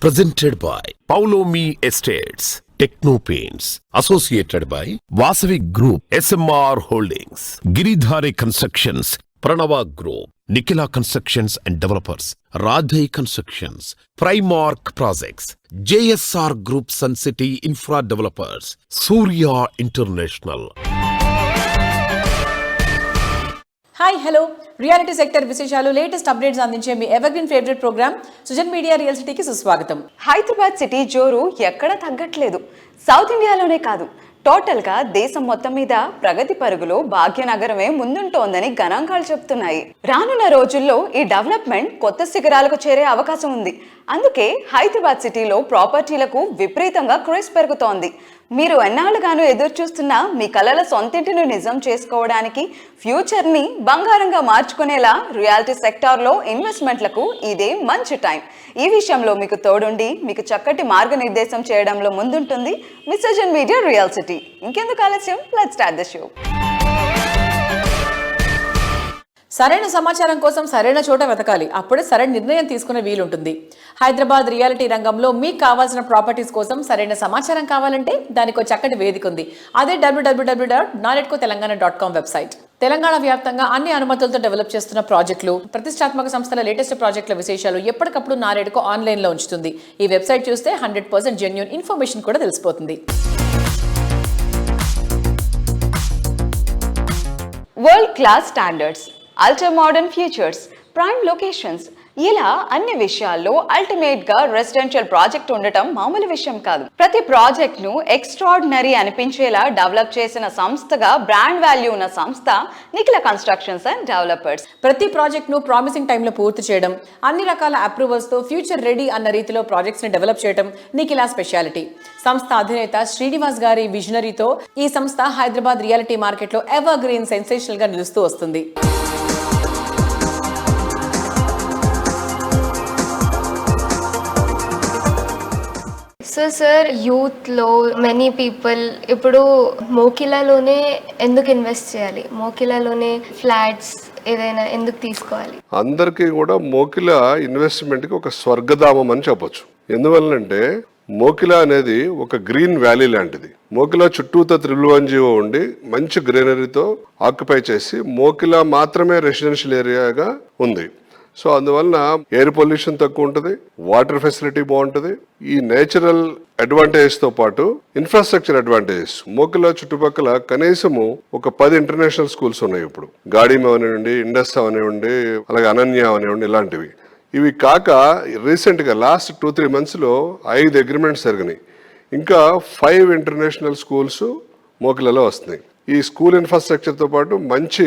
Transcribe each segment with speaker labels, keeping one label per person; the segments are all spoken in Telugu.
Speaker 1: presented by Paulomi Estates, Techno Paints, associated by Vasavi Group, SMR Holdings, Giridhare Constructions, Pranava Group, Nikila Constructions and Developers, Radhai Constructions, Primark Projects, JSR Group Sun City Infra Developers, Surya International.
Speaker 2: Hi hello reality sector విశేషాలు లేటెస్ట్ అప్డేట్స్ అందించే మీ evergreen favourite programme Sujan media real సిటీకి సుస్వాగతం.
Speaker 3: హైదరాబాద్ సిటీ జోరు ఎక్కడ తగ్గట్లేదు. సౌత్ ఇండియాలోనే కాదు. టోటల్గా దేశం మొత్తం మీద ప్రగతి పరుగులో భాగ్యనగరమే ముందుంటోందని గణాంకాలు చెప్తున్నాయి. రానున్న రోజుల్లో ఈ డెవలప్మెంట్ కొత్త శిఖరాలకు చేరే అవకాశం ఉంది. అందుకే హైదరాబాద్ సిటీలో ప్రాపర్టీలకు విపరీతంగా క్రేజ్ పెరుగుతోంది. మీరు ఎన్నాళ్ళుగానూ ఎదురు చూస్తున్న మీ కలల సొంతింటిని నిజం చేసుకోవడానికి ఫ్యూచర్ని బంగారంగా మార్చుకునేలా రియాలిటీ సెక్టార్లో ఇన్వెస్ట్మెంట్లకు ఇదే మంచి టైం. ఈ విషయంలో మీకు తోడుండి మీకు చక్కటి మార్గనిర్దేశం చేయడంలో ముందుంటుంది మిసర్జన్ మీడియా రియాల్సిటీ ఇంకెందుకు ఆలస్యం? లెట్ స్టార్ట్ ద షో
Speaker 2: సరైన సమాచారం కోసం సరైన చోట వెతకాలి. అప్పుడే సరైన నిర్ణయం తీసుకునే వీలుంటుంది. హైదరాబాద్ రియాలిటీ రంగంలో మీకు కావాల్సిన ప్రాపర్టీస్ కోసం సరైన సమాచారం కావాలంటే దానికి ఒక చక్కటి వేదిక ఉంది. అదే WWW dot నాలెట్కో Telangana dot com website. Telangana వ్యాప్తంగా అన్ని అనుమతులతో డెవలప్ చేస్తున్న ప్రాజెక్టులు ప్రతిష్టాత్మక సంస్థల లేటెస్ట్ ప్రాజెక్టుల విశేషాలు ఎప్పటికప్పుడు నారేడుకు ఆన్లైన్లో ఉంచుతుంది. ఈ వెబ్సైట్ చూస్తే హండ్రెడ్ పర్సెంట్ జెన్యున్ ఇన్ఫర్మేషన్ కూడా తెలిసిపోతుంది.
Speaker 3: World class standards ultra modern futures prime locations ఇలా అన్ని విషయాల్లో అల్టిమేట్గా రెసిడెన్షియల్ ప్రాజెక్ట్ ఉండటం మామూలు విషయం కాదు. ప్రతి ప్రాజెక్ట్ను ఎక్స్ట్రాడినరీ అనిపించేలా డెవలప్ చేసిన సంస్థగా బ్రాండ్ వాల్యూ ఉన్న సంస్థ నిఖిల కన్స్ట్రక్షన్స్ అండ్ డెవలపర్స్
Speaker 2: ప్రతి ప్రాజెక్ట్ను ప్రామిసింగ్ టైంలో పూర్తి చేయడం అన్ని రకాల అప్రూవల్స్తో ఫ్యూచర్ రెడీ అన్న రీతిలో ప్రాజెక్ట్స్ని డెవలప్ చేయడం నిఖిల స్పెషాలిటీ సంస్థ అధినేత శ్రీనివాస్ గారి విజనరీతో ఈ సంస్థ హైదరాబాద్ రియాలిటీ మార్కెట్లో ఎవర్ గ్రీన్ సెన్సేషనల్గా నిలుస్తూ వస్తుంది.
Speaker 4: సో సార్ యూత్లో మెనీ పీపుల్ ఇప్పుడు మోకిలాలోనే ఎందుకు ఇన్వెస్ట్ చేయాలి? మోకిలాలోనే ఫ్లాట్స్ ఏదైనా ఎందుకు తీసుకోవాలి?
Speaker 5: అందరికీ కూడా మోకిల ఇన్వెస్ట్మెంట్కి ఒక స్వర్గధామం అని చెప్పొచ్చు. ఎందువల్లంటే మోకిల అనేది ఒక గ్రీన్ వ్యాలీ లాంటిది. మోకిల చుట్టూతో త్రిలువంజీవో ఉండి మంచి గ్రీనరీతో ఆక్యుపై చేసి మోకిల మాత్రమే రెసిడెన్షియల్ ఏరియాగా ఉంది. సో అందువలన ఎయిర్ పొల్యూషన్ తక్కువ ఉంటుంది వాటర్ ఫెసిలిటీ బాగుంటుంది. ఈ నేచురల్ అడ్వాంటేజ్తో పాటు ఇన్ఫ్రాస్ట్రక్చర్ అడ్వాంటేజెస్ మోకిల చుట్టుపక్కల కనీసము ఒక పది ఇంటర్నేషనల్ స్కూల్స్ ఉన్నాయి ఇప్పుడు. గాడిమ అవనివ్వండి ఇండస్ అవనివ్వండి అలాగే అనన్య అవనివ్వండి ఇలాంటివి. ఇవి కాక రీసెంట్గా లాస్ట్ టూ త్రీ మంత్స్లో ఐదు అగ్రిమెంట్స్ జరిగినాయి. ఇంకా ఫైవ్ ఇంటర్నేషనల్ స్కూల్స్ మోకిలలో వస్తున్నాయి. ఈ స్కూల్ ఇన్ఫ్రాస్ట్రక్చర్తో పాటు మంచి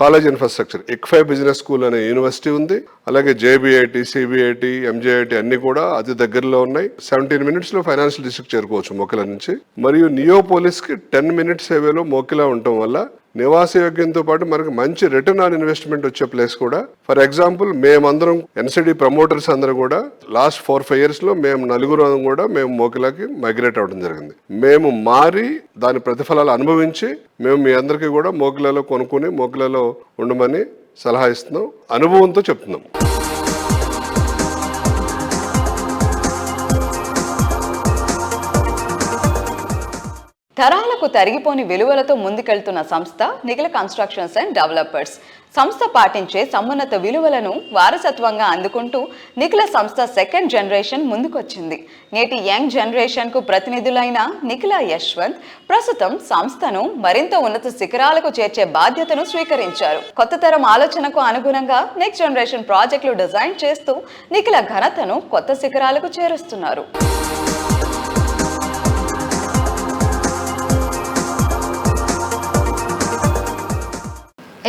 Speaker 5: college infrastructure. ICFAI business school అనే యూనివర్సిటీ ఉంది. అలాగే జేబీఐటి సిబిఐటి ఎంజేఐటి అన్ని కూడా అతి దగ్గరలో ఉన్నాయి. సెవెంటీన్ మినిట్స్లో ఫైనాన్షియల్ డిస్ట్రిక్ట్ చేరుకోవచ్చు మోకిల నుంచి. మరియు నియోపోలిస్కి టెన్ మినిట్స్ సేవేలో మోకిలా ఉండటం వల్ల నివాస యోగ్యంతో పాటు మనకు మంచి రిటర్న్ ఆన్ ఇన్వెస్ట్మెంట్ వచ్చే ప్లేస్ కూడా. ఫర్ ఎగ్జాంపుల్ మేమందరం ఎన్సిడి ప్రమోటర్స్ అందరూ కూడా లాస్ట్ ఫోర్ ఫైవ్ ఇయర్స్లో మేము నలుగురు కూడా మేము మోకిలాకి మైగ్రేట్ అవడం జరిగింది. మేము మారి దాని ప్రతిఫలాలు అనుభవించి మేము మీ అందరికీ కూడా మోకిలాలో కొనుక్కుని మోకిలాలో ఉండమని సలహా ఇస్తున్నాం. అనుభవంతో చెప్తున్నాం.
Speaker 3: తరాలకు తరిగిపోని విలువలతో ముందుకెళ్తున్న సంస్థ నిఖిల కన్స్ట్రక్షన్స్ అండ్ డెవలపర్స్ సంస్థ పాటించే సమున్నత విలువలను వారసత్వంగా అందుకుంటూ నిఖిల సంస్థ సెకండ్ జనరేషన్ ముందుకొచ్చింది. నేటి యంగ్ జనరేషన్కు ప్రతినిధులైన నిఖిల యశ్వంత్ ప్రస్తుతం సంస్థను మరింత ఉన్నత శిఖరాలకు చేర్చే బాధ్యతను స్వీకరించారు. కొత్త తరం ఆలోచనకు అనుగుణంగా నెక్స్ట్ జనరేషన్ ప్రాజెక్టులు డిజైన్ చేస్తూ నిఖిల ఘనతను కొత్త శిఖరాలకు చేరుస్తున్నారు.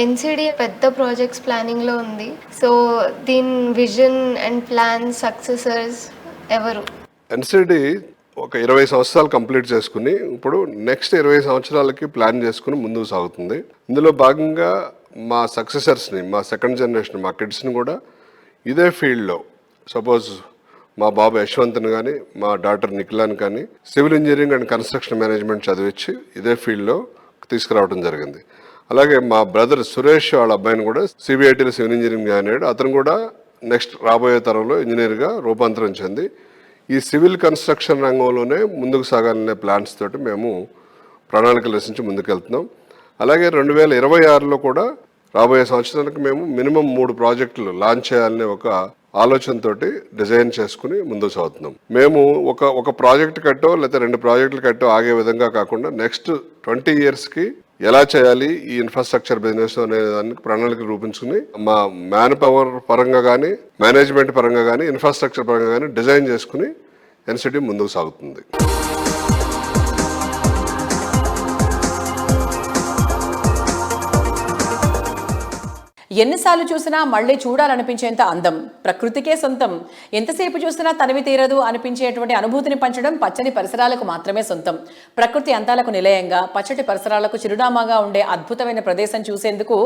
Speaker 4: ఎన్సిడి పెద్ద ప్రాజెక్ట్స్ ప్లానింగ్లో ఉంది. సో దీని విజన్ అండ్ ప్లాన్ సక్సెసర్స్ ఎవరు?
Speaker 5: ఎన్సిడి ఒక ఇరవై సంవత్సరాలు కంప్లీట్ చేసుకుని ఇప్పుడు నెక్స్ట్ ఇరవై సంవత్సరాలకి ప్లాన్ చేసుకుని ముందుకు సాగుతుంది. ఇందులో భాగంగా మా సక్సెసర్స్ని మా సెకండ్ జనరేషన్ మా కిడ్స్ని కూడా ఇదే ఫీల్డ్లో సపోజ్ మా బాబు యశ్వంత్ని కానీ మా డాక్టర్ నిఖిలాని కానీ civil engineering and construction management చదివించి ఇదే ఫీల్డ్లో తీసుకురావడం జరిగింది. అలాగే మా బ్రదర్ సురేష్ వాళ్ళ అబ్బాయిని కూడా సిబిఐటీలో సివిల్ ఇంజనీరింగ్ జాయిన్ అయ్యాడు. అతను కూడా నెక్స్ట్ రాబోయే తరంలో ఇంజనీర్గా రూపాంతరం చెంది ఈ సివిల్ కన్స్ట్రక్షన్ రంగంలోనే ముందుకు సాగాలనే ప్లాన్స్ తోటి మేము ప్రణాళికలు రచించి ముందుకెళ్తున్నాం. అలాగే రెండు వేల ఇరవై ఆరులో కూడా రాబోయే సంవత్సరానికి మేము మినిమం మూడు ప్రాజెక్టులు లాంచ్ చేయాలనే ఒక ఆలోచనతోటి డిజైన్ చేసుకుని ముందుకు సాగుతున్నాం. మేము ఒక ఒక ప్రాజెక్ట్ కట్టో లేకపోతే రెండు ప్రాజెక్టులు కట్టో ఆగే విధంగా కాకుండా నెక్స్ట్ ట్వంటీ ఇయర్స్కి ఎలా చేయాలి ఈ ఇన్ఫ్రాస్ట్రక్చర్ బిజినెస్ అనే దానికి ప్రణాళిక రూపించుకుని మా మ్యాన్ పవర్ పరంగా కానీ మేనేజ్మెంట్ పరంగా కానీ ఇన్ఫ్రాస్ట్రక్చర్ పరంగా కానీ డిజైన్ చేసుకుని ఎన్సిటీ ముందుకు సాగుతుంది.
Speaker 2: ఎన్నిసార్లు చూసినా మళ్ళీ చూడాలనిపించేంత అందం. ప్రకృతికే సొంతం. ఎంతసేపు చూసినా తనివి తీరదు అనిపించేటువంటి అనుభూతిని పంచడం పచ్చని పరిసరాలకు మాత్రమే సొంతం. ప్రకృతి అంతాలకు నిలయంగా పచ్చటి పరిసరాలకు చిరునామాగా ఉండే అద్భుతమైన ప్రదేశం చూసేందుకు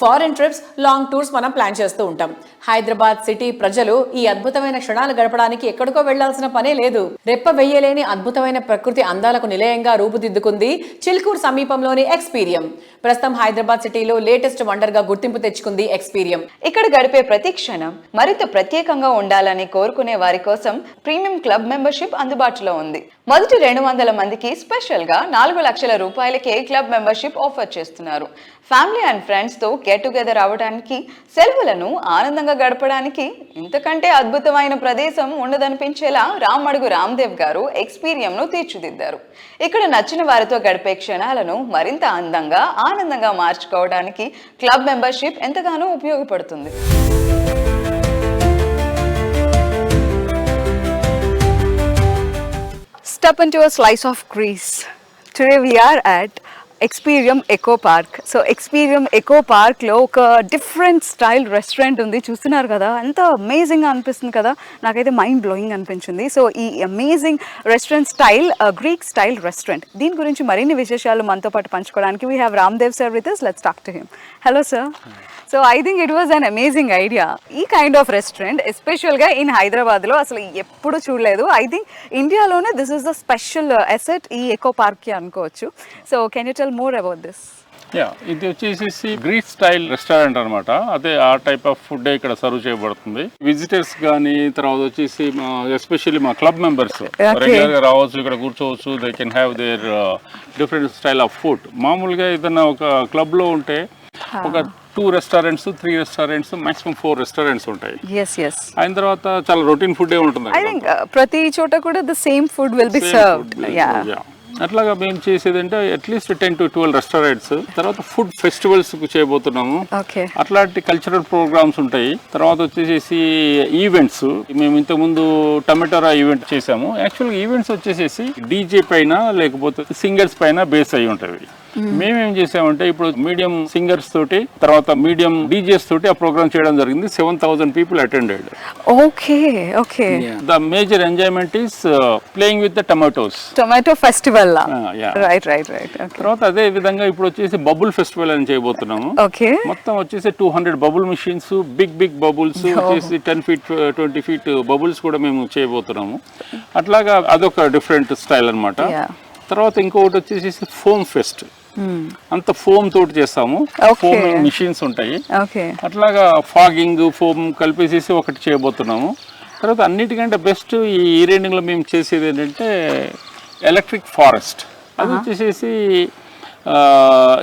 Speaker 2: ఫారెన్ ట్రిప్స్ లాంగ్ టూర్స్ మనం ప్లాన్ చేస్తూ ఉంటాం. హైదరాబాద్ సిటీ ప్రజలు ఈ అద్భుతమైన క్షణాలు గడపడానికి ఎక్కడికో వెళ్ళాల్సిన పనే లేదు. రెప్ప వెయ్యలేని అద్భుతమైన ప్రకృతి అందాలకు నిలయంగా రూపుదిద్దుకుంది చిల్కూర్ సమీపంలోని ఎక్స్పీరియం. ప్రస్తుతం హైదరాబాద్ సిటీలో లేటెస్ట్ వండర్గా గుర్తింపు తెచ్చుకుంది ఎక్స్పీరియం
Speaker 3: ఇక్కడ గడిపే ప్రతి క్షణం మరింత ప్రత్యేకంగా ఉండాలని కోరుకునే వారి కోసం ప్రీమియం క్లబ్ మెంబర్షిప్ అందుబాటులో ఉంది. మొదటి రెండు వందల మందికి స్పెషల్గా నాలుగు లక్షల రూపాయలకే క్లబ్ మెంబర్షిప్ ఆఫర్ చేస్తున్నారు. ఫ్యామిలీ అండ్ ఫ్రెండ్స్తో గెట్ టుగెదర్ అవ్వడానికి సెలవులను ఆనందంగా గడపడానికి ఇంతకంటే అద్భుతమైన ప్రదేశం ఉండదనిపించేలా రామడుగు రామ్దేవ్ గారు ఎక్స్పీరియంను తీర్చిదిద్దారు. ఇక్కడ నచ్చిన వారితో గడిపే క్షణాలను మరింత అందంగా ఆనందంగా మార్చుకోవడానికి క్లబ్ మెంబర్షిప్ ఎంతగానో ఉపయోగపడుతుంది. Step into a slice of Greece. Today we are at Experium eco park so Experium eco పార్క్లో ఒక డిఫరెంట్ స్టైల్ రెస్టారెంట్ ఉంది. చూస్తున్నారు కదా? ఎంత అమేజింగ్గా అనిపిస్తుంది కదా? నాకైతే మైండ్ బ్లోయింగ్ అనిపించింది. సో ఈ amazing restaurant style Greek style restaurant దీని గురించి మరిన్ని విశేషాలు మనతో పాటు పంచుకోవడానికి we have Ramdev sir with us let's talk to him hello sir so I think it was an amazing idea ఈ కైండ్ ఆఫ్ రెస్టారెంట్ ఎస్పెషల్గా ఇన్ హైదరాబాద్లో అసలు ఎప్పుడు చూడలేదు. ఐ థింక్ ఇండియాలోనే this is the special asset ఈ ఎకో పార్క్కి అనుకోవచ్చు. So can you tell more about this
Speaker 6: yeah ఇది వచ్చేసి గ్రీక్ స్టైల్ రెస్టారెంట్ అన్నమాట. అదే ఆ టైప్ ఆఫ్ ఫుడ్ ఇక్కడ సర్వ్ చేయబడుతుంది. విజిటర్స్ కానీ తర్వాత వచ్చేసి ఎస్పెషల్లీ మా క్లబ్ మెంబర్స్ రెగ్యులర్గా రావచ్చు ఇక్కడ కూర్చోవచ్చు they can have their different style of food మామూలుగా ఏదైనా ఒక క్లబ్లో ఉంటే ఒక two restaurants three restaurants maximum four restaurants ఉంటాయి. అయిన తర్వాత చాలా రొటీన్ ఫుడ్ ఉంటుంది
Speaker 3: ప్రతి చోట కూడా the same food will be served yeah.
Speaker 6: అట్లాగా మేము చేసేది అంటే at least ten to twelve restaurants తర్వాత ఫుడ్ ఫెస్టివల్స్ చేయబోతున్నాము. అట్లాంటి కల్చరల్ ప్రోగ్రామ్స్ ఉంటాయి. తర్వాత వచ్చేసేసి ఈవెంట్స్ మేము ఇంతకుముందు టమాటోరా ఈవెంట్ చేసాము యాక్చువల్గా ఈవెంట్స్ వచ్చేసేసి డీజే పైన లేకపోతే సింగర్స్ పైన బేస్ అయి ఉంటాయి. మేమేం చేసామంటే ఇప్పుడు మీడియం సింగర్స్ తోటి తర్వాత మీడియం డీజేస్ తోటి ఆ ప్రోగ్రామ్ చేయడం జరిగింది. Seven thousand people attended.
Speaker 3: Okay okay.
Speaker 6: The major enjoyment is playing with the tomatoes
Speaker 3: tomato festival. Right right right
Speaker 6: తర్వాత అదే విధంగా ఇప్పుడు వచ్చేసి బబుల్ ఫెస్టివల్ అని చేయబోతున్నాము.
Speaker 3: ఓకే.
Speaker 6: మొత్తం వచ్చేసి two hundred bubble machines big big bubbles వచ్చేసి ten feet twenty feet bubbles కూడా మేము చేయబోతున్నాము. అట్లాగా అదొక డిఫరెంట్ స్టైల్ అన్నమాట.
Speaker 3: Yeah.
Speaker 6: తర్వాత ఇంకొకటి వచ్చేసి ఫోమ్ ఫెస్ట్. అంత ఫోమ్ తోటి చేస్తాము. ఫోమ్ మిషన్స్ ఉంటాయి. అట్లాగా ఫాగింగ్ ఫోమ్ కలిపేసేసి ఒకటి చేయబోతున్నాము. తర్వాత అన్నిటికంటే బెస్ట్ ఈ ఈరెండింగ్లో మేము చేసేది ఏంటంటే ఎలక్ట్రిక్ ఫారెస్ట్. అది వచ్చేసేసి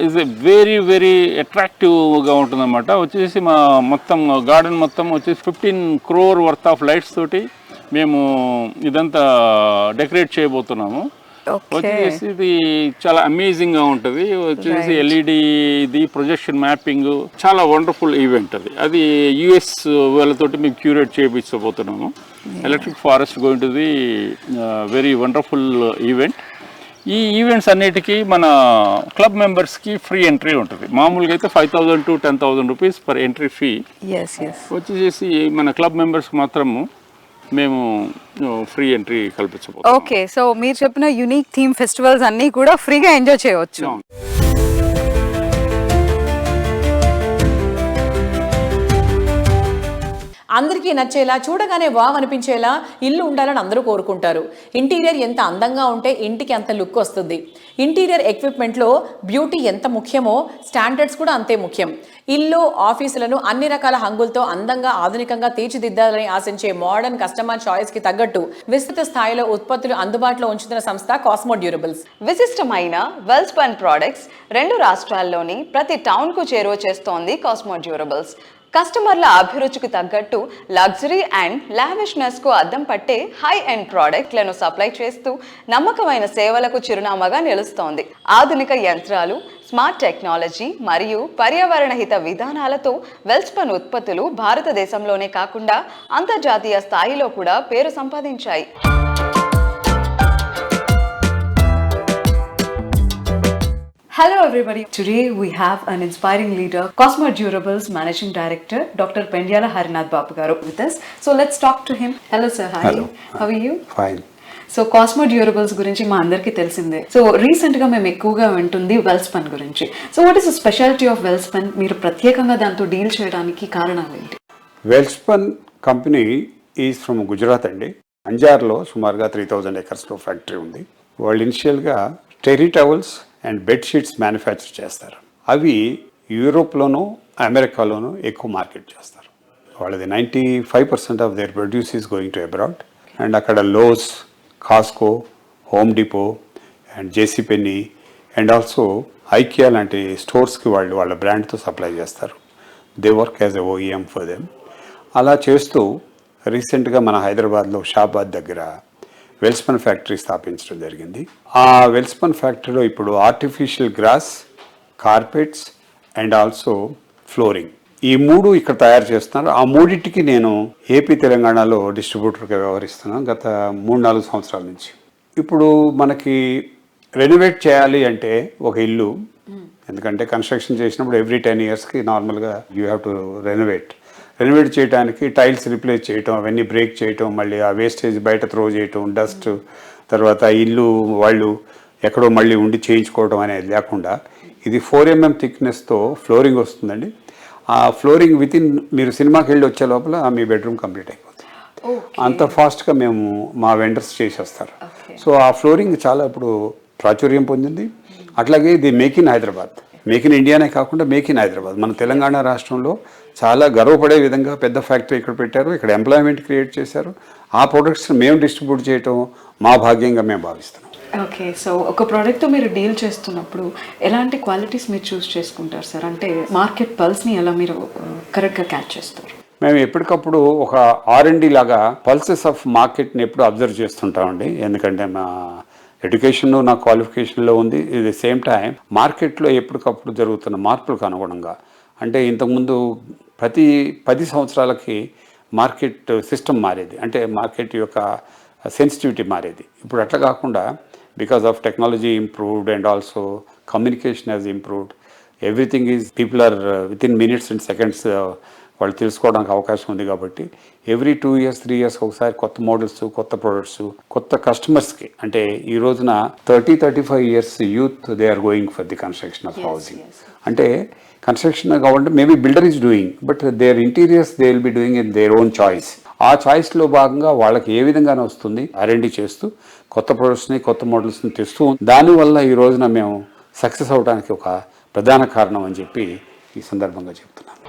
Speaker 6: ఇస్ ఎ వెరీ వెరీ అట్రాక్టివ్గా ఉంటుందన్నమాట. వచ్చేసి మా మొత్తం గార్డెన్ మొత్తం వచ్చేసి fifteen crore worth of lights తోటి మేము ఇదంతా డెకరేట్ చేయబోతున్నాము. వచ్చేసి ఇది చాలా అమేజింగ్గా ఉంటది. వచ్చేసి ఎల్ఈడి ఇది ప్రొజెక్షన్ మ్యాపింగ్ చాలా వండర్ఫుల్ ఈవెంట్ అది. అది యుఎస్ వాళ్ళతోటి మేము curate చేయించబోతున్నాము electric forest going to the very wonderful event ఈ ఈవెంట్స్ అన్నిటికీ మన క్లబ్ మెంబర్స్కి ఫ్రీ ఎంట్రీ ఉంటుంది. మామూలుగా అయితే five thousand to ten thousand rupees per entry fee వచ్చేసి మన క్లబ్ మెంబర్స్కి మాత్రము మేము ఫ్రీ ఎంట్రీ కల్పించబోతున్నాం.
Speaker 3: ఓకే సో మీరు చెప్పిన యునిక్ థీమ్ ఫెస్టివల్స్ అన్నీ కూడా ఫ్రీగా ఎంజాయ్ చేయవచ్చు.
Speaker 2: అందరికీ నచ్చేలా చూడగానే వావ్ అనిపించేలా ఇల్లు ఉండాలని అందరూ కోరుకుంటారు. ఇంటీరియర్ ఎంత అందంగా ఉంటే ఇంటికి అంత లుక్ వస్తుంది. ఇంటీరియర్ ఎక్విప్మెంట్లో బ్యూటీ ఎంత ముఖ్యమో స్టాండర్డ్స్ కూడా అంతే ముఖ్యం. ఇల్లు ఆఫీసులను అన్ని రకాల హంగులతో అందంగా ఆధునికంగా తీర్చిదిద్దాలని ఆశించే మోడర్న్ కస్టమర్ చాయిస్కి తగ్గట్టు విస్తృత స్థాయిలో ఉత్పత్తులు అందుబాటులో ఉంచుతున్న సంస్థ కాస్మో డ్యూరబుల్స్
Speaker 3: విశిష్టమైన వెల్స్పన్ ప్రోడక్ట్స్ రెండు రాష్ట్రాల్లోని ప్రతి టౌన్కు చేరువ చేస్తోంది కాస్మో డ్యూరబుల్స్ కస్టమర్ల అభిరుచికి తగ్గట్టు లగ్జరీ అండ్ లావిష్నెస్కు అద్దం పట్టే హై ఎండ్ ప్రోడక్ట్లను సప్లై చేస్తూ నమ్మకమైన సేవలకు చిరునామాగా నిలుస్తోంది. ఆధునిక యంత్రాలు స్మార్ట్ టెక్నాలజీ మరియు పర్యావరణ హిత విధానాలతో వెల్స్పన్ ఉత్పత్తులు భారతదేశంలోనే కాకుండా అంతర్జాతీయ స్థాయిలో కూడా పేరు సంపాదించాయి.
Speaker 7: Hello, everybody. Today we have an inspiring leader, Cosmo Durables Managing Director, Dr. Pendyala Harinath Babu with us. So let's talk to him. Hello, sir. Hi.
Speaker 8: Hello.
Speaker 7: How are you? So Cosmo durables గురించి మా అందరికీ తెలిసిందే సో రీసెంట్గా మేము ఎక్కువగా వింటుంది వెల్స్పన్ గురించి so what is the speciality of Welspun మీరు ప్రత్యేకంగా దాంతో డీల్ చేయడానికి కారణాలు ఏంటి
Speaker 8: Welspun company is from Gujarat అండి అంజార్లో సుమారుగా త్రీ థౌజండ్ ఎకర్స్లో ఫ్యాక్టరీ ఉంది వాళ్ళు ఇనిషియల్గా terry towels and bedsheets manufacture చేస్తారు. అవి యూరోప్లోనూ అమెరికాలోనూ ఎక్కువ మార్కెట్ చేస్తారు. వాళ్ళది ninety five percent of their produce is going to abroad. And అక్కడ Lowe's Costco Home Depot and JCPenney and also IKEA లాంటి స్టోర్స్కి వాళ్ళు వాళ్ళ బ్రాండ్తో సప్లై చేస్తారు. They work as a OEM for them. అలా చేస్తూ రీసెంట్గా మన హైదరాబాద్లో షాబాద్ దగ్గర వెల్స్పన్ ఫ్యాక్టరీ స్థాపించడం జరిగింది. ఆ వెల్స్పన్ ఫ్యాక్టరీలో ఇప్పుడు artificial grass carpets and also flooring ఈ మూడు ఇక్కడ తయారు చేస్తున్నారు. ఆ మూడింటికి నేను ఏపీ తెలంగాణలో డిస్ట్రిబ్యూటర్గా వ్యవహరిస్తున్నాను గత మూడు నాలుగు సంవత్సరాల నుంచి. ఇప్పుడు మనకి రెనోవేట్ చేయాలి అంటే ఒక ఇల్లు. ఎందుకంటే కన్స్ట్రక్షన్ చేసినప్పుడు ఎవ్రీ టెన్ ఇయర్స్కి నార్మల్గా you have to renovate renovate చేయడానికి టైల్స్ రిప్లేస్ చేయటం అవన్నీ బ్రేక్ చేయటం మళ్ళీ ఆ వేస్టేజ్ బయట త్రో చేయటం డస్ట్ తర్వాత ఇల్లు వాళ్ళు ఎక్కడో మళ్ళీ ఉండి చేయించుకోవడం అనేది లేకుండా ఇది ఫోర్ ఎంఎం థిక్నెస్తో ఫ్లోరింగ్ వస్తుందండి. ఆ ఫ్లోరింగ్ విత్ ఇన్ మీరు సినిమాకి వెళ్ళి వచ్చే లోపల మీ బెడ్రూమ్ కంప్లీట్ అయిపోతుంది. అంత ఫాస్ట్గా మేము మా వెండర్స్ చేసేస్తారు. సో ఆ ఫ్లోరింగ్ చాలా ఇప్పుడు ప్రాచుర్యం పొందింది. అట్లాగే ఇది make in Hyderabad make in ఇండియానే కాకుండా మేక్ ఇన్ హైదరాబాద్ మన తెలంగాణ రాష్ట్రంలో చాలా గర్వపడే విధంగా పెద్ద ఫ్యాక్టరీ ఇక్కడ పెట్టారు. ఇక్కడ ఎంప్లాయ్మెంట్ క్రియేట్ చేశారు. ఆ ప్రొడక్ట్స్ మేము డిస్ట్రిబ్యూట్ చేయటం మా భాగ్యంగా మేము భావిస్తున్నాం.
Speaker 7: ఓకే సో ఒక ప్రోడక్ట్తో మీరు డీల్ చేస్తున్నప్పుడు ఎలాంటి క్వాలిటీస్ మీరు చూస్ చేసుకుంటారు సార్ అంటే మార్కెట్ పల్స్ని ఎలా మీరు కరెక్ట్గా క్యాచ్ చేస్తారు?
Speaker 8: మేము ఎప్పటికప్పుడు ఒక ఆర్ఎండి లాగా పల్సెస్ ఆఫ్ మార్కెట్ని ఎప్పుడు అబ్జర్వ్ చేస్తుంటామండి. ఎందుకంటే మా ఎడ్యుకేషన్ నా క్వాలిఫికేషన్లో ఉంది. ఇది సేమ్ టైం మార్కెట్లో ఎప్పటికప్పుడు జరుగుతున్న మార్పులకు అనుగుణంగా అంటే ఇంతకుముందు ప్రతి పది సంవత్సరాలకి మార్కెట్ సిస్టమ్ మారేది. అంటే మార్కెట్ యొక్క సెన్సిటివిటీ మారేది. ఇప్పుడు అట్లా కాకుండా because of technology improved and also communication has improved. Everything is people are with in minutes and seconds వాళ్ళు తెలుసుకోవడానికి అవకాశం ఉంది కాబట్టి every two years three years ఒకసారి కొత్త మోడల్స్ కొత్త ప్రొడక్ట్స్ కొత్త కస్టమర్స్కి అంటే ఈ రోజున thirty thirty five years youth they are going for the construction of housing. అంటే కన్స్ట్రక్షన్ కాబట్టి maybe builder is doing but their interiors they will be doing in their own choice ఆ చాయిస్లో భాగంగా వాళ్ళకి ఏ విధంగానే వస్తుంది? అరెండి చేస్తూ కొత్త ప్రొడక్ట్స్ని కొత్త మోడల్స్ని తెస్తూ దానివల్ల ఈ రోజున మేము సక్సెస్ అవడానికి ఒక ప్రధాన కారణం అని చెప్పి ఈ సందర్భంగా చెప్తున్నాను.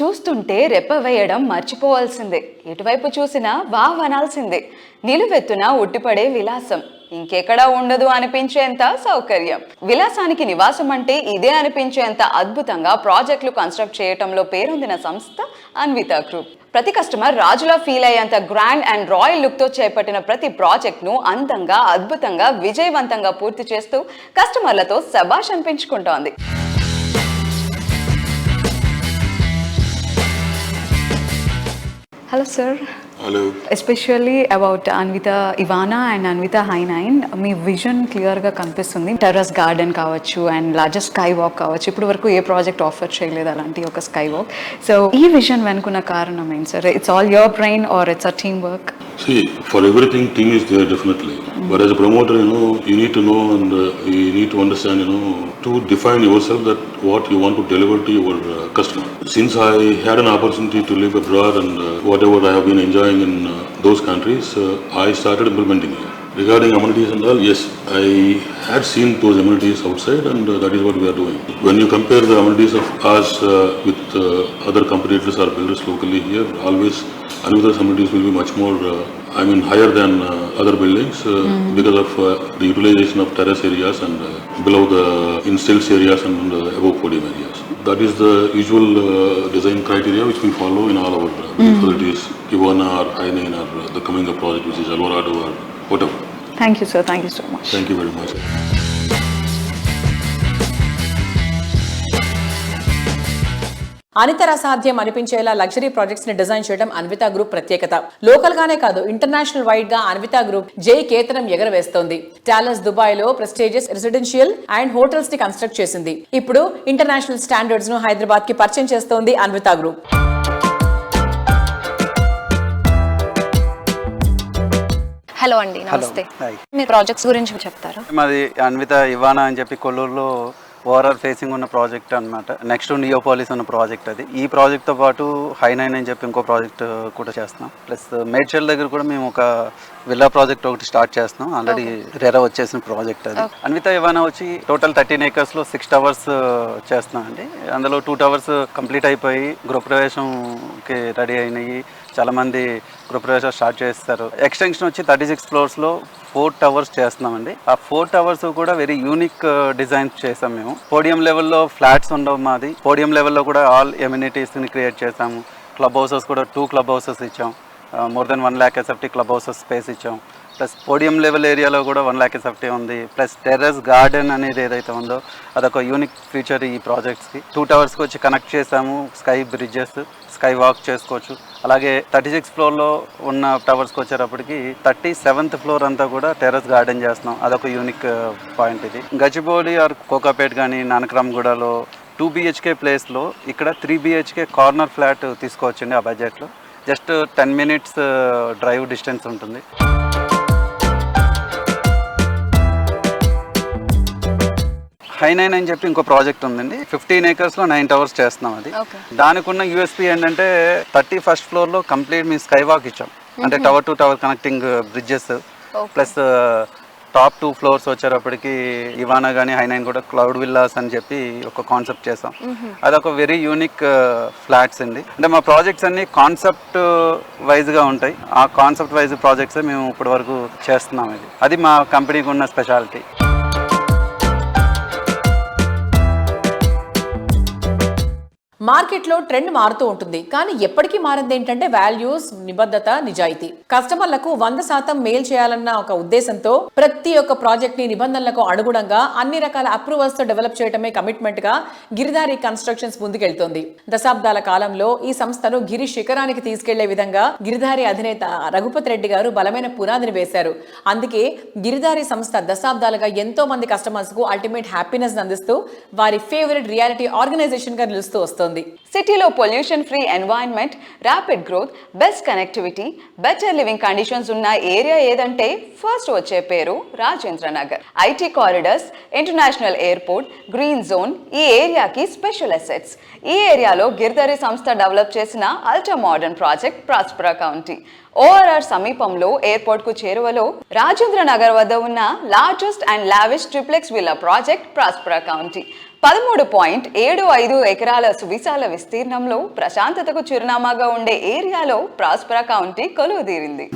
Speaker 3: చూస్తుంటే రెప్ప వేయడం మర్చిపోవాల్సిందే. ఎటువైపు చూసినా వావ్ అనాల్సిందే. నిలువెత్తున ఉట్టిపడే విలాసం. ఇంకెక్కడా ఉండదు అనిపించేంత సౌకర్యం. విలాసానికి నివాసం అంటే ఇదే అనిపించేంత అద్భుతంగా ప్రాజెక్టులు కన్స్ట్రక్ట్ చేయటంలో పేరొందిన సంస్థ అన్విత గ్రూప్. ప్రతి కస్టమర్ రాజులా ఫీల్ అయ్యేంత గ్రాండ్ అండ్ రాయల్ లుక్తో చేపట్టిన ప్రతి ప్రాజెక్ట్ను అందంగా అద్భుతంగా విజయవంతంగా పూర్తి చేస్తూ కస్టమర్లతో శబాష్ అనిపించుకుంటోంది.
Speaker 7: Hello sir.
Speaker 9: Hello.
Speaker 3: Especially about Anvita Ivana and Anvita high nine me vision క్లియర్గా కనిపిస్తుంది. టెర్రస్ గార్డెన్ కావచ్చు అండ్ లార్జెస్ట్ స్కై వాక్ కావచ్చు. ఇప్పటి వరకు ఏ ప్రాజెక్ట్ ఆఫర్ చేయలేదు అలాంటి ఒక స్కై వాక్ సో ఈ విజన్ వెనుకున్న కారణం ఏంటి sir it's all your brain or it's a team work
Speaker 9: for everything, team is there definitely. But as a promoter, you know, you need to know and uh, you need to understand, you know, to define yourself that what you want to deliver to your uh, customer. Since I had an opportunity to live abroad and uh, whatever I have been enjoying in uh, those countries, uh, I started implementing it. Regarding amenities and all, yes, I had seen those amenities outside and uh, that is what we are doing. When you compare the amenities of us uh, with uh, other competitors or builders locally here, always Anuvita amenities will be much more, uh, I mean, higher than uh, other buildings uh, mm. because of uh, the utilization of terrace areas and uh, below the in areas and uh, above podium areas. That is the usual uh, design criteria which we follow in all our uh, hmm. buildings, mm. whether it is Ivana or I9 or uh, the Kaminga project, which is Alvarado or whatever.
Speaker 3: Thank you, sir. Thank you so much.
Speaker 9: Thank you very much.
Speaker 2: అనితర సాధ్యం అనిపించేలా లగ్జరీ ప్రాజెక్ట్స్ని డిజైన్ చేయడం అన్విత గ్రూప్ ప్రత్యేకత. లోకల్ గానే కాదు ఇంటర్నేషనల్ వైడ్గా అన్విత గ్రూప్ జై కేతనం ఎగరవేస్తోంది. టాలస్ దుబాయ్లో ప్రెస్టేజియస్ రెసిడెన్షియల్ అండ్ హోటల్స్ని కన్స్ట్రక్ట్ చేసింది. ఇప్పుడు ఇంటర్నేషనల్ స్టాండర్డ్స్ను హైదరాబాద్కి పరిచయం చేస్తోంది అన్విత గ్రూప్.
Speaker 10: హలో అండి నమస్తే. మీ ప్రాజెక్ట్స్ గురించి చెప్తారా?
Speaker 11: మాది అన్విత ఇవానా అని చెప్పి కొల్లూరులో ఓవరాల్ ఫేసింగ్ ఉన్న ప్రాజెక్ట్ అన్నమాట. నెక్స్ట్ నియోపాలిస్ ఉన్న ప్రాజెక్ట్ అది. ఈ ప్రాజెక్ట్తో పాటు హై నైన్ అని చెప్పి ఇంకో ప్రాజెక్ట్ కూడా చేస్తున్నాం. ప్లస్ మేడ్చల్ దగ్గర కూడా మేము ఒక విల్లా ప్రాజెక్ట్ ఒకటి స్టార్ట్ చేస్తున్నాం. ఆల్రెడీ రెరా వచ్చేసిన ప్రాజెక్ట్ అది. అన్విత ఇవానా వచ్చి టోటల్ థర్టీన్ ఏకర్స్లో సిక్స్ టవర్స్ చేస్తున్నాం అండి. అందులో టూ టవర్స్ కంప్లీట్ అయిపోయి గృహప్రవేశంకి రెడీ అయినాయి. చాలామంది గృహప్రవేశాలు స్టార్ట్ చేస్తారు. ఎక్స్టెన్షన్ వచ్చి థర్టీ సిక్స్ ఫ్లోర్స్లో ఫోర్ టవర్స్ చేస్తున్నామండి. ఆ ఫోర్ టవర్స్ కూడా వెరీ యూనిక్ డిజైన్స్ చేసాం మేము. పోడియం లెవెల్లో ఫ్లాట్స్ ఉండవు మాది. పోడియం లెవెల్లో కూడా ఆల్ ఎమ్యూనిటీస్ని క్రియేట్ చేసాము క్లబ్ హౌసెస్ కూడా టూ క్లబ్ హౌసెస్ ఇచ్చాం. More than one lakh SFT clubhouses space ఇచ్చాం. ప్లస్ పోడియం లెవెల్ ఏరియాలో కూడా వన్ ల్యాక్ సెఫ్టీ ఉంది. ప్లస్ టెర్రస్ గార్డెన్ అనేది ఏదైతే ఉందో అదొక యూనిక్ ఫీచర్ ఈ ప్రాజెక్ట్స్కి. టూ టవర్స్కి వచ్చి కనెక్ట్ చేసాము స్కై బ్రిడ్జెస్ స్కై వాక్ చేసుకోవచ్చు. అలాగే థర్టీ సిక్స్ ఫ్లోర్లో ఉన్న టవర్స్కి వచ్చేటప్పటికి థర్టీ సెవెంత్ ఫ్లోర్ అంతా కూడా టెర్రస్ గార్డెన్ చేస్తున్నాం. అదొక యూనిక్ పాయింట్ uh, ఇది. గజిబౌలి ఆర్ కోకాపేట్ కానీ నానక్రామ్గూడలో టూ బిహెచ్కే ప్లేస్లో ఇక్కడ త్రీ బిహెచ్కే కార్నర్ ఫ్లాట్ తీసుకోవచ్చండి ఆ బడ్జెట్లో just ten minutes drive distance ఉంటుంది. హై నైన్ అని చెప్పి ఇంకో ప్రాజెక్ట్ ఉందండి. ఫిఫ్టీన్ ఏకర్స్లో నైన్ టవర్స్ చేస్తున్నాం అది. దానికి ఉన్న యూఎస్పీ ఏంటంటే థర్టీ ఫస్ట్ ఫ్లోర్లో కంప్లీట్ మీ స్కై వాక్ ఇచ్చాం. అంటే tower to tower connecting bridges. Plus top two floors వచ్చేటప్పటికి ఇవానా కానీ హైనైన్ కూడా క్లౌడ్ విల్లాస్ అని చెప్పి ఒక కాన్సెప్ట్ చేసాం. అదొక వెరీ యూనిక్ ఫ్లాట్స్ అండి. అంటే మా ప్రాజెక్ట్స్ అన్ని కాన్సెప్ట్ వైజ్గా ఉంటాయి. ఆ కాన్సెప్ట్ వైజ్ ప్రాజెక్ట్స్ మేము ఇప్పటి వరకు చేస్తున్నాం ఇది. అది మా కంపెనీకి ఉన్న స్పెషాలిటీ.
Speaker 2: మార్కెట్లో ట్రెండ్ మారుతూ ఉంటుంది. కానీ ఎప్పటికీ మారింది ఏంటంటే వాల్యూస్ నిబద్ధత నిజాయితీ. కస్టమర్లకు వంద శాతం మేల్ చేయాలన్న ఒక ఉద్దేశంతో ప్రతి ఒక్క ప్రాజెక్ట్ని నిబంధనలకు అనుగుణంగా అన్ని రకాల అప్రూవల్స్తో డెవలప్ చేయడమే కమిట్మెంట్గా గిరిదారి కన్స్ట్రక్షన్స్ ముందుకెళ్తోంది. దశాబ్దాల కాలంలో ఈ సంస్థను గిరి శిఖరానికి తీసుకెళ్ళే విధంగా గిరిధారి అధినేత రఘుపతి రెడ్డి గారు బలమైన పునాదిని వేశారు. అందుకే గిరిదారి సంస్థ దశాబ్దాలుగా ఎంతో మంది కస్టమర్స్కు అల్టిమేట్ హ్యాపీనెస్ అందిస్తూ వారి ఫేవరెట్ రియాలిటీ ఆర్గనైజేషన్గా నిలుస్తూ వస్తోంది.
Speaker 3: the సిటీలో pollution free environment rapid growth best connectivity better living conditions ఉన్న ఏరియా ఏదంటే ఫస్ట్ వచ్చే పేరు Rajendra Nagar IT corridors international airport green zone ఈ ఏరియాకి స్పెషల్ అసెట్స్ ఈ ఏరియాలో గిర్దరి సంస్థ డెవలప్ చేసిన ultra modern project Prospera county ORR సమీపంలో ఎయిర్పోర్ట్కు చేరువలో రాజేంద్ర నగర్ వద్ద ఉన్న largest and lavish triplex villa project Prospera county పదమూడు పాయింట్ ఏడు ఐదు ఎకరాల సువిశాల విస్తీర్ణంలో ప్రశాంతతకు చిరునామాగా ఉండే ఏరియాలో Prospera county కొలువుదీరింది.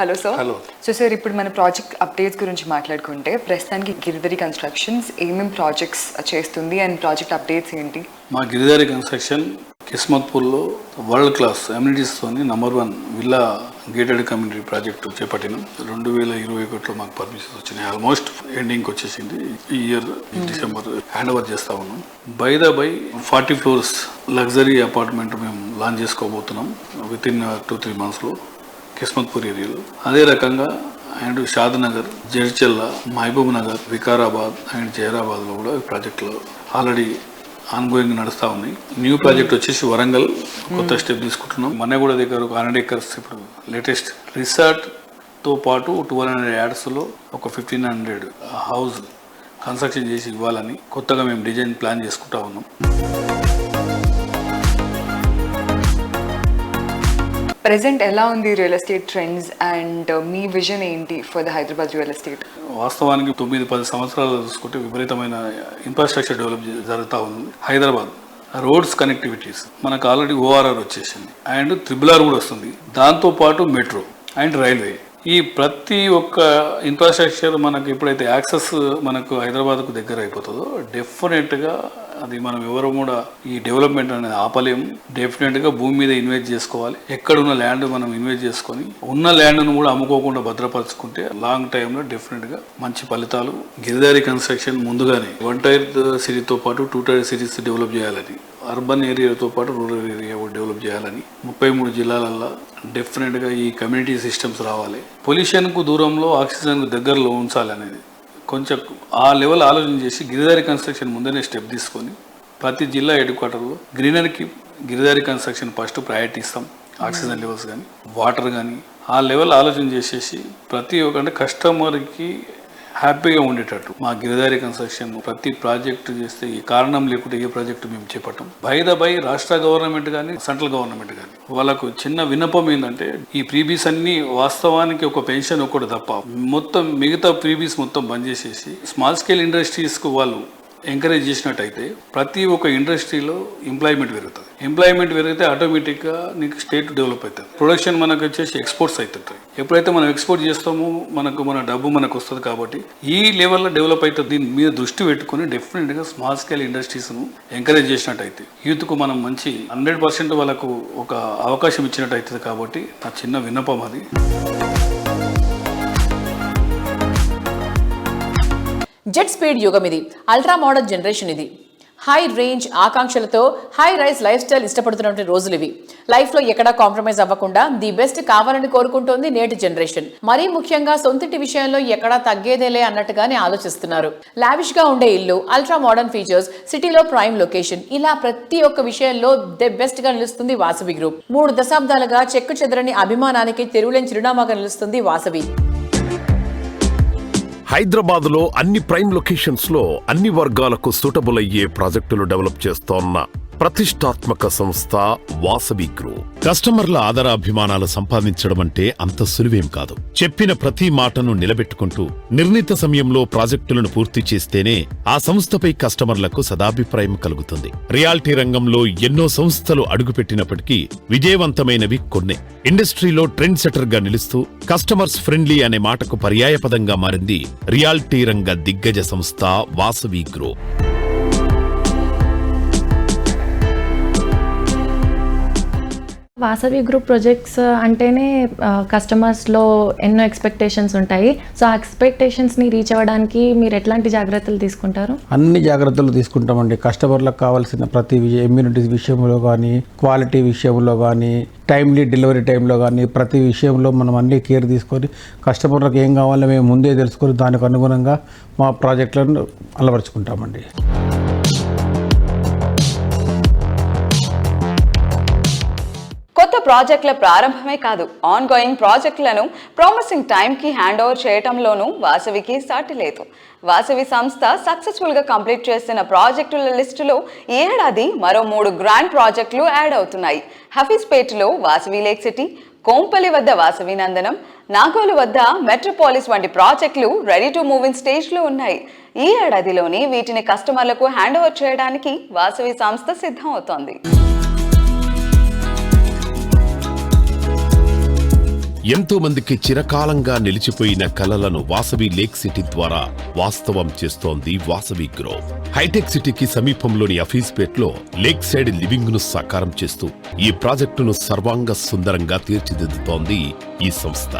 Speaker 12: Hello sir. Hello. So sir ఇప్పుడు మన ప్రాజెక్ట్ అప్డేట్స్ గురించి మాట్లాడుకుంటే ప్రస్తుతానికి గిరిధరి కన్స్ట్రక్షన్స్ ఏమేమి ప్రాజెక్ట్స్ చేస్తుంది అండ్ ప్రాజెక్ట్ అప్డేట్స్ ఏంటి?
Speaker 13: మా గిరిదారి కన్స్ట్రక్షన్ కిస్మత్పూర్లో world class అమ్యూనిటీస్తోని number one villa gated community project చేపట్టినాం. రెండు వేల ఇరవై ఒకటిలో మాకు పర్మిషన్స్ వచ్చినాయి. ఆల్మోస్ట్ ఎండింగ్కి వచ్చేసింది. ఈ ఇయర్ డిసెంబర్ హ్యాండ్ ఓవర్ చేస్తా ఉన్నాం. By the by forty floors luxury apartment మేము లాంచ్ చేసుకోబోతున్నాం విత్ ఇన్ టూ త్రీ మంత్స్లో కిస్మత్పూర్ ఏరియాలో. అదే రకంగా అండ్ షాద్ నగర్ జడ్చెల్ల మహబూబ్ నగర్ వికారాబాద్ అండ్ జైరాబాద్లో కూడా ఈ ప్రాజెక్టులు ఆల్రెడీ ఆన్గోయింగ్ నడుస్తూ ఉంది న్యూ ప్రాజెక్ట్ వచ్చేసి వరంగల్ కొత్త స్టెప్ తీసుకుంటున్నాం. మన్నగూడ దగ్గర ఒక హండ్రెడ్ ఎకర్స్ ఇప్పుడు లేటెస్ట్ రిసార్ట్తో పాటు ట్వెల్వ్ హండ్రెడ్ యాడ్స్లో ఒక ఫిఫ్టీన్ హండ్రెడ్ హౌస్ కన్స్ట్రక్షన్ చేసి ఇవ్వాలని కొత్తగా మేము డిజైన్ ప్లాన్ చేసుకుంటా ఉన్నాం.
Speaker 12: ప్రెసెంట్ ఎలా ఉంది real estate trends and uh, మీ విజన్ ఏంటి for the Hyderabad real estate?
Speaker 13: వాస్తవానికి తొమ్మిది పది సంవత్సరాలు చూసుకుంటే విపరీతమైన ఇన్ఫ్రాస్ట్రక్చర్ డెవలప్ జరుగుతూ ఉంది. హైదరాబాద్ రోడ్స్ కనెక్టివిటీస్ మనకు ఆల్రెడీ ఓఆర్ఆర్ వచ్చేసింది. అండ్ త్రిబుల్ ఆర్ కూడా వస్తుంది. దాంతోపాటు మెట్రో అండ్ రైల్వే. ఈ ప్రతి ఒక్క ఇన్ఫ్రాస్ట్రక్చర్ మనకు ఎప్పుడైతే యాక్సెస్ మనకు హైదరాబాద్కు దగ్గర అయిపోతుందో డెఫినెట్గా అది మనం ఎవరు కూడా ఈ డెవలప్మెంట్ అనేది ఆపలేము. డెఫినెట్గా భూమి మీద ఇన్వెస్ట్ చేసుకోవాలి. ఎక్కడున్న ల్యాండ్ మనం ఇన్వెస్ట్ చేసుకొని ఉన్న ల్యాండ్ను కూడా అమ్ముకోకుండా భద్రపరచుకుంటే లాంగ్ టైంలో డెఫినెట్గా మంచి ఫలితాలు. గిరిదారి కన్స్ట్రక్షన్ ముందుగానే వన్ టైర్ సిటీతో పాటు టూ టైర్ సిటీస్ డెవలప్ చేయాలని అర్బన్ ఏరియాతో పాటు రూరల్ ఏరియా కూడా డెవలప్ చేయాలని ముప్పై మూడు జిల్లాలల్లో డెఫినెట్గా ఈ కమ్యూనిటీ సిస్టమ్స్ రావాలి. పొల్యూషన్కు దూరంలో ఆక్సిజన్కు దగ్గరలో ఉంచాలనేది కొంచెం ఆ లెవెల్ ఆలోచన చేసి గిరిదారి కన్స్ట్రక్షన్ ముందనే స్టెప్ తీసుకొని ప్రతి జిల్లా హెడ్ క్వార్టర్లో గ్రీనరీకి గిరిదారి కన్స్ట్రక్షన్ ఫస్ట్ ప్రయారిటీ ఇస్తాం ఆక్సిజన్ లెవెల్స్ కానీ వాటర్ కానీ ఆ లెవెల్ ఆలోచన చేసేసి ప్రతి ఒక్క అంటే కస్టమర్కి హ్యాపీగా ఉండేటట్టు. మా గిరిదారి కన్స్ట్రక్షన్ ప్రతి ప్రాజెక్టు చేస్తే ఈ కారణం లేకుంటే ఏ ప్రాజెక్టు మేము చేపట్టం. బై ద బై రాష్ట్ర గవర్నమెంట్ కానీ సెంట్రల్ గవర్నమెంట్ కానీ వాళ్ళకు చిన్న విన్నపం ఏంటంటే ఈ ప్రీబీస్ అన్ని వాస్తవానికి ఒక పెన్షన్ ఒకటి తప్ప మొత్తం మిగతా ప్రీబీస్ మొత్తం బంద్ చేసేసి స్మాల్ స్కేల్ ఇండస్ట్రీస్కు వాళ్ళు ఎంకరేజ్ చేసినట్టయితే ప్రతి ఒక్క ఇండస్ట్రీలో ఎంప్లాయ్మెంట్ పెరుగుతుంది. ఎంప్లాయ్మెంట్ పెరిగితే ఆటోమేటిక్గా నీకు స్టేట్ డెవలప్ అవుతుంది. ప్రొడక్షన్ మనకు వచ్చేసి ఎక్స్పోర్ట్స్ అవుతుంటాయి. ఎప్పుడైతే మనం ఎక్స్పోర్ట్ చేస్తామో మనకు మన డబ్బు మనకు వస్తుంది కాబట్టి ఈ లెవెల్లో డెవలప్ అవుతుంది. దీని మీద దృష్టి పెట్టుకుని డెఫినెట్గా స్మాల్ స్కేల్ ఇండస్ట్రీస్ను ఎంకరేజ్ చేసినట్టయితే యూత్కు మనం మంచి హండ్రెడ్ పర్సెంట్ వాళ్ళకు ఒక అవకాశం ఇచ్చినట్టు అవుతుంది కాబట్టి నా చిన్న విన్నపం అది.
Speaker 2: జెట్ స్పీడ్ యుగం ఇది. అల్ట్రా మోడర్న్ జనరేషన్ ఇది. హై రేంజ్ ఆకాంక్షలతో హై రైస్ లైఫ్ స్టైల్ ఇష్టపడుతున్నటువంటి రోజులు ఇవి. లైఫ్లో ఎక్కడా కాంప్రమైజ్ అవ్వకుండా ది బెస్ట్ కావాలని కోరుకుంటోంది నేటి జనరేషన్. మరీ ముఖ్యంగా సొంతింటి విషయంలో ఎక్కడా తగ్గేదేలే అన్నట్టుగానే ఆలోచిస్తున్నారు. లావిష్గా ఉండే ఇల్లు అల్ట్రా మోడర్న్ ఫీచర్స్ సిటీలో ప్రైమ్ లొకేషన్ ఇలా ప్రతి ఒక్క విషయంలో ది బెస్ట్గా నిలుస్తుంది వాసవి గ్రూప్. మూడు దశాబ్దాలుగా చెక్కు చెదరని అభిమానానికి తెరువులేని చిరునామాగా నిలుస్తుంది వాసవి.
Speaker 1: హైదరాబాద్లో అన్ని ప్రైమ్ లొకేషన్స్లో అన్ని వర్గాలకు సూటబుల్ అయ్యే ప్రాజెక్టులు డెవలప్ చేస్తోన్న ప్రతిష్టాత్మక సంస్థ వాసవి గ్రూప్ కస్టమర్ల ఆదరాభిమానాలు సంపాదించడం అంటే అంత సులువేం కాదు. చెప్పిన ప్రతి మాటను నిలబెట్టుకుంటూ నిర్ణీత సమయంలో ప్రాజెక్టులను పూర్తి చేస్తేనే ఆ సంస్థపై కస్టమర్లకు సదాభిప్రాయం కలుగుతుంది. రియాలిటీ రంగంలో ఎన్నో సంస్థలు అడుగుపెట్టినప్పటికీ విజయవంతమైనవి కొన్నే. ఇండస్ట్రీలో ట్రెండ్ సెటర్గా నిలుస్తూ కస్టమర్స్ ఫ్రెండ్లీ అనే మాటకు పర్యాయపదంగా మారింది రియాలిటీ రంగ దిగ్గజ సంస్థ Vasavi group
Speaker 14: Vasavi group projects uh, అంటేనే uh, కస్టమర్స్లో ఎన్నో ఎక్స్పెక్టేషన్స్ ఉంటాయి. సో ఆ ఎక్స్పెక్టేషన్స్ని రీచ్ అవ్వడానికి మీరు ఎట్లాంటి జాగ్రత్తలు తీసుకుంటారు?
Speaker 15: అన్ని జాగ్రత్తలు తీసుకుంటామండి. కస్టమర్లకు కావాల్సిన ప్రతి ఇమ్యూనిటీస్ విషయంలో కానీ క్వాలిటీ విషయంలో కానీ టైమ్లీ డెలివరీ టైంలో కానీ ప్రతి విషయంలో మనం అన్ని కేర్ తీసుకొని కస్టమర్లకు ఏం కావాలో మేము ముందే తెలుసుకొని దానికి అనుగుణంగా మా ప్రాజెక్టులను అలవరుచుకుంటామండి.
Speaker 3: కొత్త ప్రాజెక్టుల ప్రారంభమే కాదు ఆన్ గోయింగ్ ప్రాజెక్టులను ప్రామిసింగ్ టైంకి హ్యాండ్ ఓవర్ చేయటంలోనూ వాసవికి సాటి లేదు. వాసవి సంస్థ సక్సెస్ఫుల్గా కంప్లీట్ చేసిన ప్రాజెక్టుల లిస్టులో ఈ ఏడాది మరో మూడు గ్రాండ్ ప్రాజెక్టులు యాడ్ అవుతున్నాయి. హఫీజ్పేట్లో వాసవి లేక్ సిటీ కోంపల్లి వద్ద వాసవి నందనం నాగోలు వద్ద మెట్రోపాలిస్ వంటి ప్రాజెక్టులు రెడీ టు మూవ్ ఇన్ స్టేజ్లో ఉన్నాయి. ఈ ఏడాదిలోనే వీటిని కస్టమర్లకు హ్యాండ్ ఓవర్ చేయడానికి వాసవి సంస్థ సిద్ధం అవుతోంది.
Speaker 1: ఎంతో మందికి చిరకాలంగా నిలిచిపోయిన కలలను వాసవి లేక్ సిటీ ద్వారా వాస్తవం చేస్తోంది వాసవి గ్రోవ్. హైటెక్ సిటీకి సమీపంలోని అఫీస్పేట్లో లేక్ సైడ్ లివింగ్ను సాకారం చేస్తూ ఈ ప్రాజెక్టును సర్వాంగ సుందరంగా తీర్చిదిద్దుతోంది ఈ సంస్థ.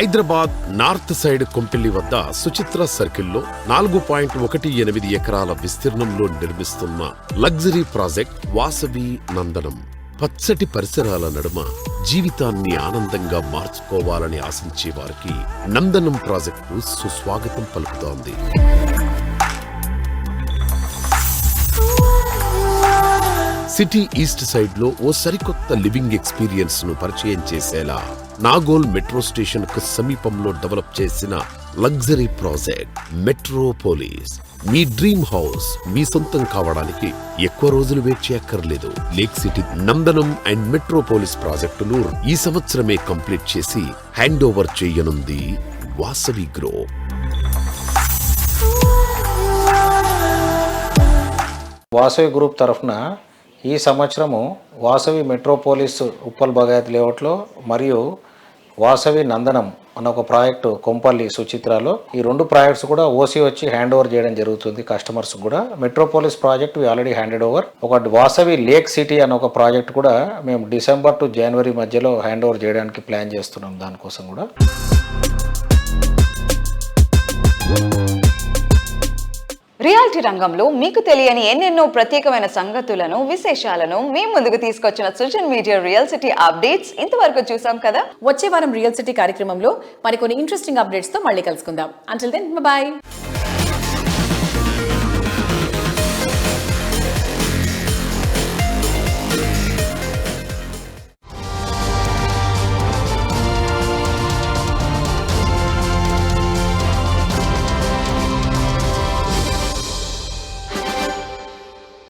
Speaker 1: హైదరాబాద్ నార్త్ సైడ్ కొంపిల్లి వద్ద సుచిత్ర సర్కిల్లో నాలుగు పాయింట్ ఒకటి ఎనిమిది ఎకరాల విస్తీర్ణంలో నిర్మిస్తున్న లగ్జరీ ప్రాజెక్ట్ వాసవి నందనం. పచ్చటి పరిసరాల నడుమ జీవితాన్ని ఆనందంగా మార్చుకోవాలని ఆశించే వారికి నందనం ప్రాజెక్టు సుస్వాగతం పలుకుతోంది. సిటీ ఈస్ట్ సైడ్లో ఓ సరికొత్త లివింగ్ ఎక్స్పీరియన్స్ను పరిచయం చేసేలా నాగోల్ మెట్రో స్టేషన్కు సమీపంలో డెవలప్ చేసిన లగ్జరీ ప్రాజెక్ట్ మెట్రోపోలిస్. మీ డ్రీమ్ హౌస్ మీ సొంతం కావడానికి ఎక్కువ రోజులు వెయిట్ చేయక్కర్లేదు. Lake city Nandanam and Metropolis ప్రాజెక్టులు ఈ సంవత్సరమే కంప్లీట్ చేసి హ్యాండ్ ఓవర్ చేయనుంది వాసవి గ్రో.
Speaker 16: వాసవి గ్రూప్ తరఫున ఈ సంవత్సరము వాసవి మెట్రోపోలిస్ ఉప్పల్ బగాయత్ లేఅవుట్లో మరియు వాసవి నందనం అన్న ఒక ప్రాజెక్టు కొంపల్లి సుచిత్రాలో ఈ రెండు ప్రాజెక్ట్స్ కూడా ఓసీ వచ్చి హ్యాండ్ ఓవర్ చేయడం జరుగుతుంది కస్టమర్స్ కూడా. Metropolis project already handed over ఒక వాసవి లేక్ సిటీ అన్న ఒక ప్రాజెక్ట్ కూడా మేము డిసెంబర్ టు జనవరి మధ్యలో హ్యాండ్ ఓవర్ చేయడానికి ప్లాన్ చేస్తున్నాం దానికోసం కూడా.
Speaker 3: రియాలిటీ రంగంలో మీకు తెలియని ఎన్నెన్నో ప్రత్యేకమైన సంగతులను విశేషాలను మీ ముందుకు తీసుకొచ్చిన social media real city updates ఇంతవరకు చూసాం కదా?
Speaker 2: వచ్చే వారం రియల్ సిటీ కార్యక్రమంలో మరికొన్ని ఇంట్రెస్టింగ్ అప్డేట్స్తో మళ్ళీ కలుసుకుందాం. Until then bye